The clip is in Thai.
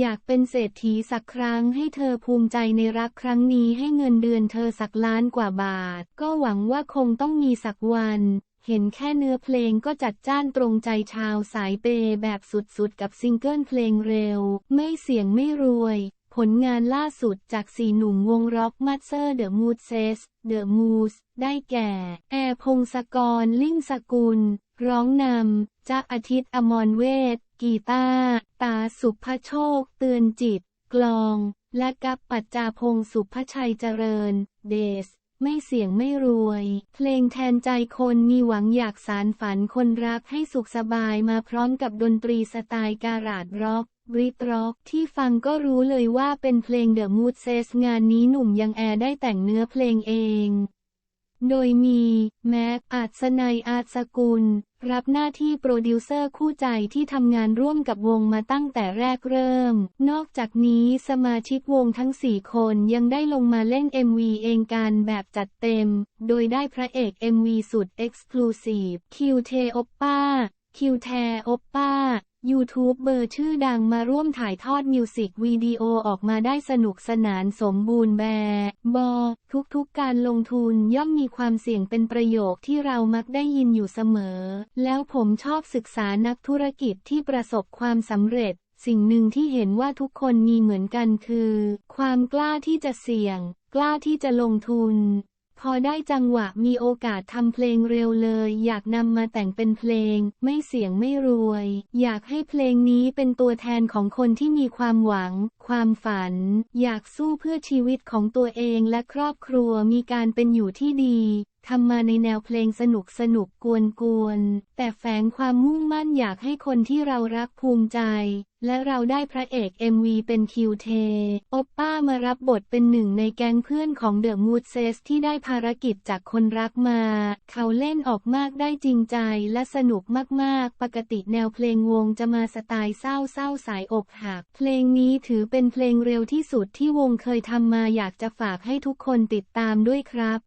อยากเป็นเศรษฐีสักครั้งให้เธอภูมิใจในรักครั้งนี้ให้เงินเดือนเธอสักล้านกว่าบาท ก็หวังว่าคงต้องมีสักวัน เห็นแค่เนื้อเพลงก็จัดจ้านตรงใจชาวสายเปย์แบบสุดๆ กับซิงเกิลเพลงเร็ว ไม่เสียงไม่รวย ผลงานล่าสุดจากสี่หนุ่มวงร็อกมัตเซอร์เดอะมูดเซสเดอะมูสได้แก่ แอร์พงศกร ลิ่งสกุล ร้องนำจักอาทิตย์อมรเวทกีตาร์ตาสุภโชค เตือนจิต กลอง และกับปัจจาพงศ์สุภชัยเจริญ เดส ไม่เสียงไม่รวย เพลงแทนใจคนมีหวังอยากสารฝันคนรักให้สุขสบายมาพร้อมกับดนตรีสไตล์การาดร็อกบริตร็อกที่ฟังก็รู้เลยว่าเป็นเพลงเดอะมูดเซสงานนี้หนุ่มยังแอร์ได้แต่งเนื้อเพลงเอง โดยมี แม็ก อาจสนัยอาจสกุล รับหน้าที่โปรดิวเซอร์คู่ใจที่ทำงานร่วมกับวงมาตั้งแต่แรกเริ่ม นอกจากนี้สมาชิกวงทั้ง 4 คนยังได้ลงมาเล่น MV เองกันแบบจัดเต็ม โดยได้พระเอก MV สุด Exclusive คิวเทโอปป้า คิวแทโอปป้า ยูทูบเบอร์ชื่อดังมาร่วมถ่ายทอดมิวสิกวิดีโอออกมาได้สนุกสนานสมบูรณ์แบบบอทุกๆการลงทุนย่อมมีความเสี่ยงเป็นประโยคที่เรามักได้ยินอยู่เสมอ แล้วผมชอบศึกษานักธุรกิจที่ประสบความสำเร็จ สิ่งหนึ่งที่เห็นว่าทุกคนมีเหมือนกันคือ ความกล้าที่จะเสี่ยง กล้าที่จะลงทุน พอได้จังหวะมีโอกาสทำเพลงเร็วเลย อยากนำมาแต่งเป็นเพลง ไม่เสียงไม่รวย อยากให้เพลงนี้เป็นตัวแทนของคนที่มีความหวัง ความฝัน อยากสู้เพื่อชีวิตของตัวเองและครอบครัวมีการเป็นอยู่ที่ดี ทำมาในแนวเพลงสนุกสนุกกวนกวนแต่แฝงความมุ่งมั่นอยากให้คนที่เรารักภูมิใจ และเราได้พระเอก MV เป็นคิวเทโอปป้ามารับบทเป็นหนึ่งในแก๊งเพื่อนของเดอะมูดเซสที่ได้ภารกิจจากคนรักมา เขาเล่นออกมากได้จริงใจและสนุกมากๆ ปกติแนวเพลงวงจะมาสไตล์เศร้าเศร้าสายอกหัก เพลงนี้ถือเป็นเพลงเร็วที่สุดที่วงเคยทำมาอยากจะฝากให้ทุกคนติดตามด้วยครับ